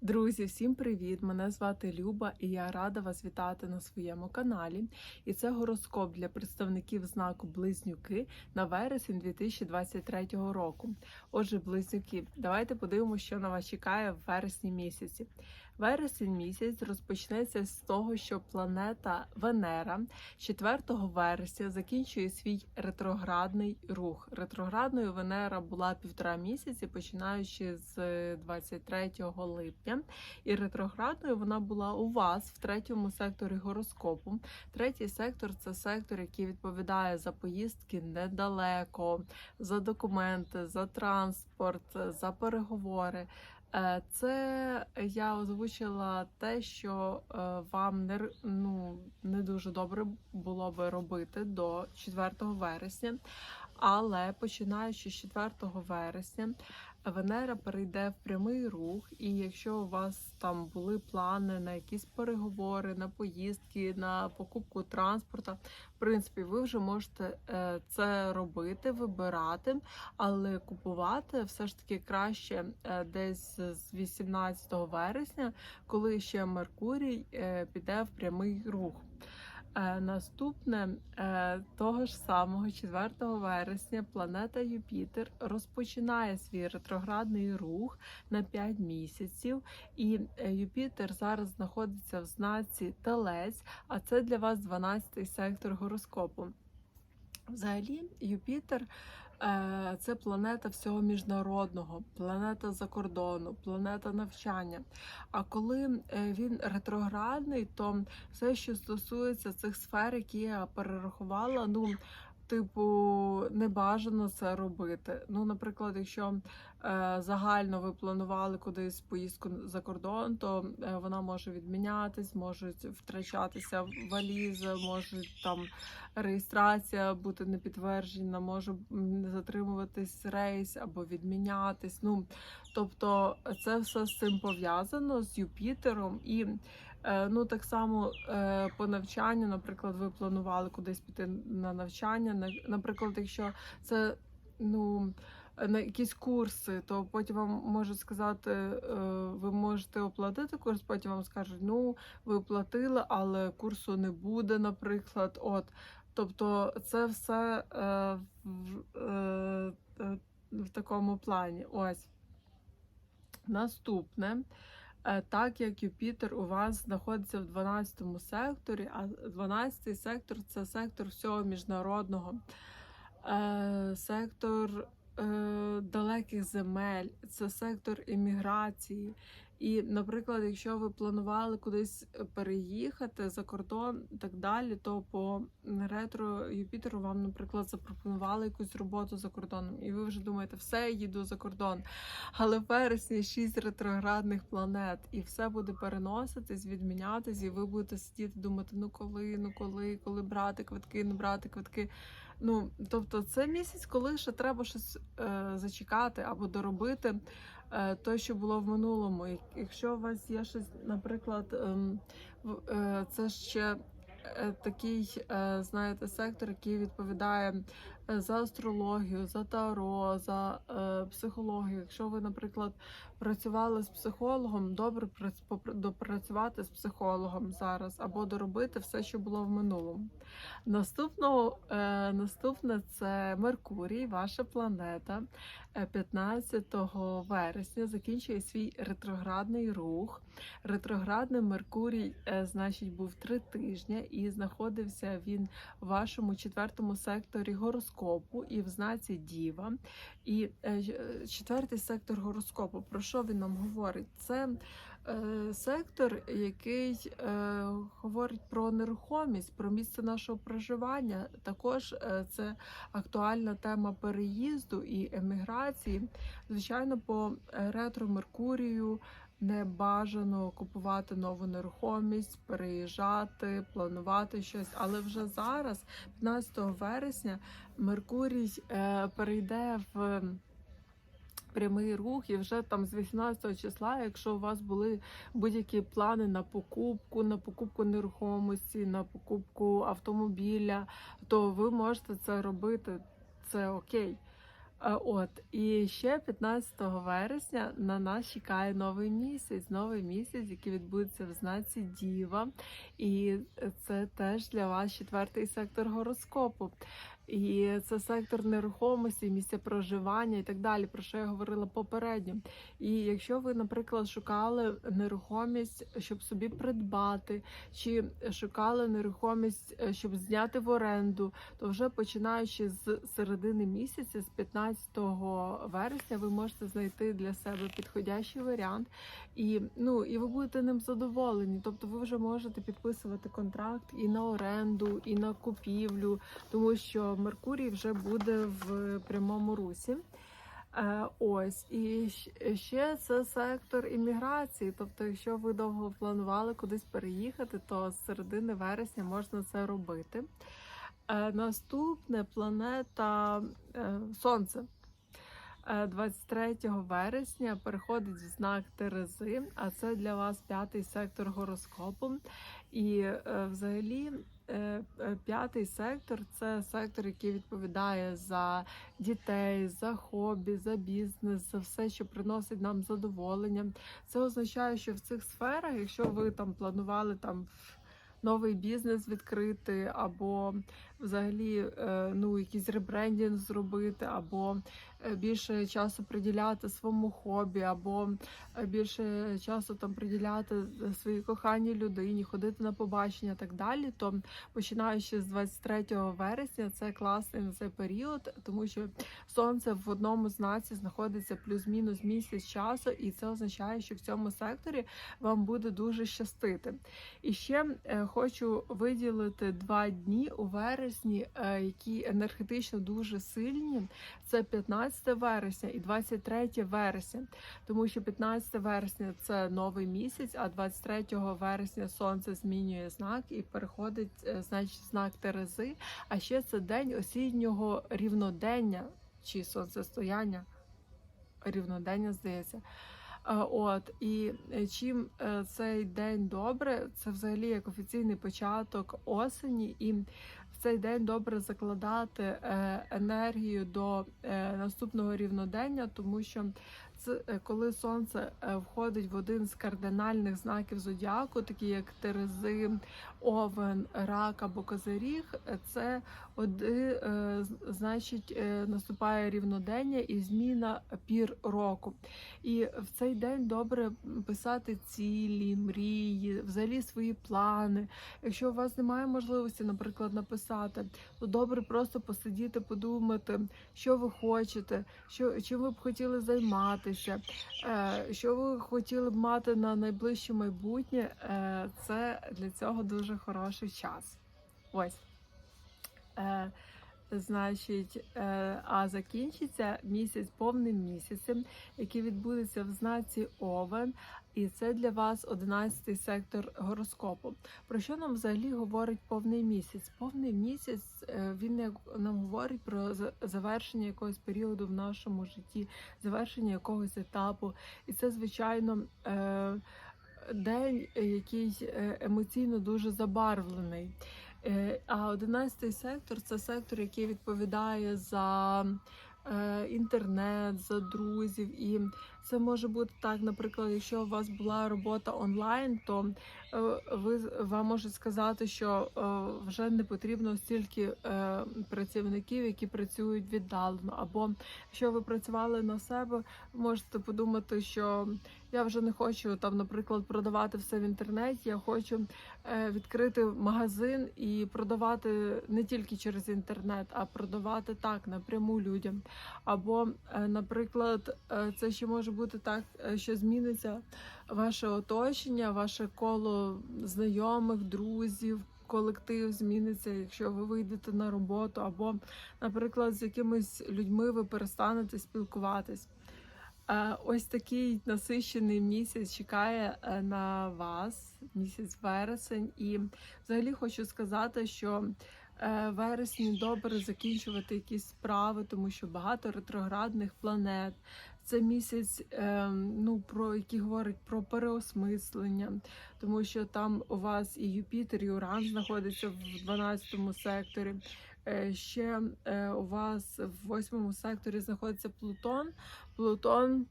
Друзі, всім привіт! Мене звати Люба і я рада вас вітати на своєму каналі. І це гороскоп для представників знаку Близнюки на вересень 2023 року. Отже, близнюки, давайте подивимося, що на вас чекає в вересні місяці. Вересень місяць розпочнеться з того, що планета Венера 4 вересня закінчує свій ретроградний рух. Ретроградною Венера була півтора місяці, починаючи з 23 липня. І ретроградною вона була у вас в третьому секторі гороскопу. Третій сектор це сектор, який відповідає за поїздки недалеко, за документи, за транспорт, за переговори. Е, Це я озвучила те, що е, вам не ну, не дуже добре було би робити до 4 вересня. Але починаючи з 4 вересня, Венера перейде в прямий рух, і якщо у вас там були плани на якісь переговори, на поїздки, на покупку транспорту, в принципі, ви вже можете е, це робити, вибирати, але купувати все ж таки краще е, десь з 18 вересня, коли ще Меркурій е, піде в прямий рух. Е, Наступне е, того ж самого 4 вересня планета Юпітер розпочинає свій ретроградний рух на 5 місяців, і е, Юпітер зараз знаходиться в знаці Телець, а це для вас 12-й сектор гороскопу. Взагалі, Юпітер це планета всього міжнародного, планета за кордону, планета навчання. А коли е, він ретроградний, то все, що стосується цих сфер, які я перерахувала, ну. Типу, не бажано це робити. Ну, наприклад, якщо е, загально ви планували кудись поїздку за кордон, то е, вона може відмінятись, можуть втрачатися валізи, можуть там реєстрація бути не підтверджена, може затримуватись рейс або відмінятись. Ну тобто, це все з цим пов'язано з Юпітером і. Е, Ну, так само е, по навчанню, наприклад, ви планували кудись піти на навчання. Наприклад, якщо це ну на якісь курси, то потім вам можуть сказати, е, ви можете оплатити курс, потім вам скажуть, ну ви оплатили, але курсу не буде, наприклад. От, тобто, це все е, е, в такому плані. Ось. Наступне. Е, Так як Юпітер у вас знаходиться в 12 секторі, а 12 сектор це сектор всього міжнародного, Е, сектор е, далеких земель, це сектор імміграції. І, наприклад, якщо ви планували кудись переїхати за кордон і так далі, то по ретро Юпітеру вам, наприклад, запропонували якусь роботу за кордоном, і ви вже думаєте, все, їду за кордон. Але вересні шість ретроградних планет, і все буде переноситись, відмінятись, і ви будете сидіти, думати, ну коли, ну коли, коли брати квитки, не брати квитки. Ну, тобто, це місяць, коли ще треба щось е, зачекати або доробити е, те, що було в минулому. Якщо у вас є щось, наприклад, ем, е, це ще е, такий, е, знаєте, сектор, який відповідає е, за астрологію, за таро, за е, психологію. Якщо ви, наприклад, працювали з психологом, добре прац- допрацювати з психологом зараз або доробити все, що було в минулому. Наступного, е, наступне це Меркурій, ваша планета. Е, 15 вересня закінчує свій ретроградний рух. Ретроградний Меркурій, е, значить, був три тижні і знаходився він в вашому четвертому секторі гороскопу і в знаці Діва. І е, е, четвертий сектор гороскопу, про що він нам говорить? Це е, сектор, який е, говорить про нерухомість, про місце нашого проживання. Також е, це актуальна тема переїзду і еміграції. Звичайно, по ретро Меркурію не бажано купувати нову нерухомість, переїжджати, планувати щось. Але вже зараз, 15 вересня, Меркурій е, перейде в прямий рух, і вже там з 18 числа, якщо у вас були будь-які плани на покупку, на покупку нерухомості, на покупку автомобіля, то ви можете це робити. Це окей. От і ще 15 вересня на нас чекає новий місяць, новий місяць, який відбудеться в знаці Діва, і це теж для вас четвертий сектор гороскопу. І це сектор нерухомості, місця проживання і так далі, про що я говорила попередньо. І якщо ви, наприклад, шукали нерухомість, щоб собі придбати, чи шукали нерухомість, щоб зняти в оренду, то вже починаючи з середини місяця, з 15 вересня, ви можете знайти для себе підходящий варіант, і ну і ви будете ним задоволені. Тобто, ви вже можете підписувати контракт і на оренду, і на купівлю, тому що Меркурій вже буде в прямому русі. Е, Ось і ще це сектор імміграції. Тобто, якщо ви довго планували кудись переїхати, то з середини вересня можна це робити. Е, Наступне планета е, Сонце. Е, 23 вересня переходить в знак Терези, а це для вас п'ятий сектор гороскопу. І е, взагалі е, е, п'ятий сектор це сектор, який відповідає за дітей, за хобі, за бізнес, за все, що приносить нам задоволення. Це означає, що в цих сферах, якщо ви там планували там новий бізнес відкрити, або взагалі е, ну якийсь ребрендінг зробити, або е, більше часу приділяти своєму хобі, або е, більше часу там приділяти своїй коханій людині, ходити на побачення, і так далі. То починаючи з 23 вересня, це класний на цей період, тому що сонце в одному знаці знаходиться плюс-мінус місяць часу, і це означає, що в цьому секторі вам буде дуже щастити. І ще хочу виділити два дні у вересні, е, які енергетично дуже сильні. Це 15 вересня і 23 вересня, тому що 15 вересня це новий місяць, а 23 вересня сонце змінює знак і переходить е, значить знак Терези. А ще це день осіннього рівнодення чи сонцестояння. Рівнодення, здається. Е, От і чим цей день добре, це взагалі як офіційний початок осені, і цей день добре закладати е, енергію до е, наступного рівнодення, тому що коли сонце е, входить в один з кардинальних знаків зодіаку, такі як Терези, Овен, Рак або Козиріг, е, це оди, е, значить е, наступає рівнодення і зміна пір року. І в цей день добре писати цілі, мрії, взагалі свої плани. Якщо у вас немає можливості, наприклад, написати, то добре просто посидіти, подумати, що ви хочете, що чим ви б хотіли займатися, е, що ви хотіли б мати на найближче майбутнє. Е, Це для цього дуже хороший час. Ось. Значить, е, а закінчиться місяць повним місяцем, який відбудеться в знаці Овен, і це для вас 11-й сектор гороскопу. Про що нам взагалі говорить повний місяць? Повний місяць е, він нам говорить про завершення якогось періоду в нашому житті, завершення якогось етапу. І це, звичайно, е, день, який емоційно дуже забарвлений. Е, А 11 сектор це сектор, який відповідає за е, інтернет, за друзів. І це може бути так, наприклад, якщо у вас була робота онлайн, то е, ви вам можуть сказати, що е, вже не потрібно стільки е, працівників, які працюють віддалено. Або якщо ви працювали на себе, можете подумати, що я вже не хочу там, наприклад, продавати все в інтернеті. Я хочу відкрити магазин і продавати не тільки через інтернет, а продавати так напряму людям. Або, наприклад, це ще може бути так, е, що зміниться ваше оточення, ваше коло знайомих, друзів. Колектив зміниться, якщо ви вийдете на роботу, або, наприклад, з якимись людьми ви перестанете спілкуватись. Е, Ось такий насичений місяць чекає е, на вас, місяць вересень. І взагалі хочу сказати, що вересні добре закінчувати якісь справи, тому що багато ретроградних планет. Це місяць, е, ну про який говорить про переосмислення, тому що там у вас і Юпітер, і Уран знаходяться в 12 секторі. Е, Ще е, у вас в восьмому секторі знаходиться Плутон. Плутон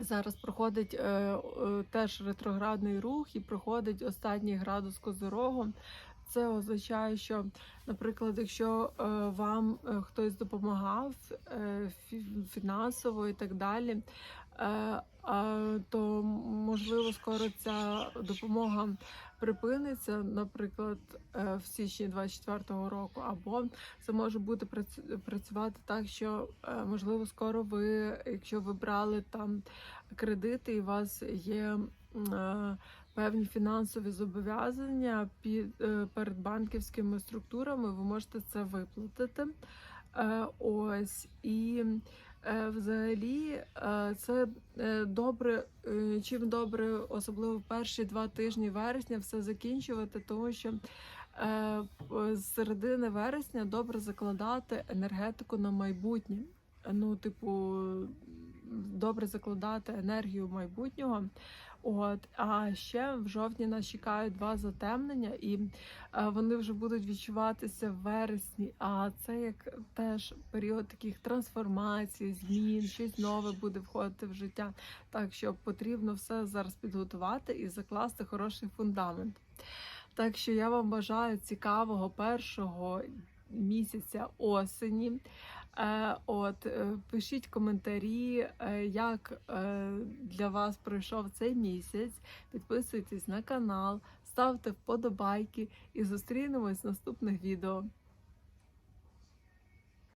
зараз проходить е, е, теж ретроградний рух і проходить останній градус Козорогу. Це означає, що, наприклад, якщо е, вам е, хтось допомагав е, фінансово і так далі, то можливо скоро ця допомога припиниться, наприклад, в січні 24-го року, або це може бути прац- працювати так, що можливо скоро ви, якщо ви брали там кредити, і у вас є. Певні фінансові зобов'язання під е, перед банківськими структурами, ви можете це виплатити. Е, Ось і е, взагалі це добре, чим добре, особливо перші два тижні вересня, все закінчувати, тому що з середини вересня добре закладати енергетику на майбутнє. Ну, типу, добре закладати енергію майбутнього. От, а ще в жовтні нас чекають два затемнення, і е, вони вже будуть відчуватися в вересні. А це як теж період таких трансформацій, змін, щось нове буде входити в життя. Так що потрібно все зараз підготувати і закласти хороший фундамент. Так що я вам бажаю цікавого першого місяця осені. Е, От е, пишіть коментарі, е, як для вас пройшов цей місяць. Підписуйтесь на канал, ставте вподобайки і зустрінемось в наступних відео.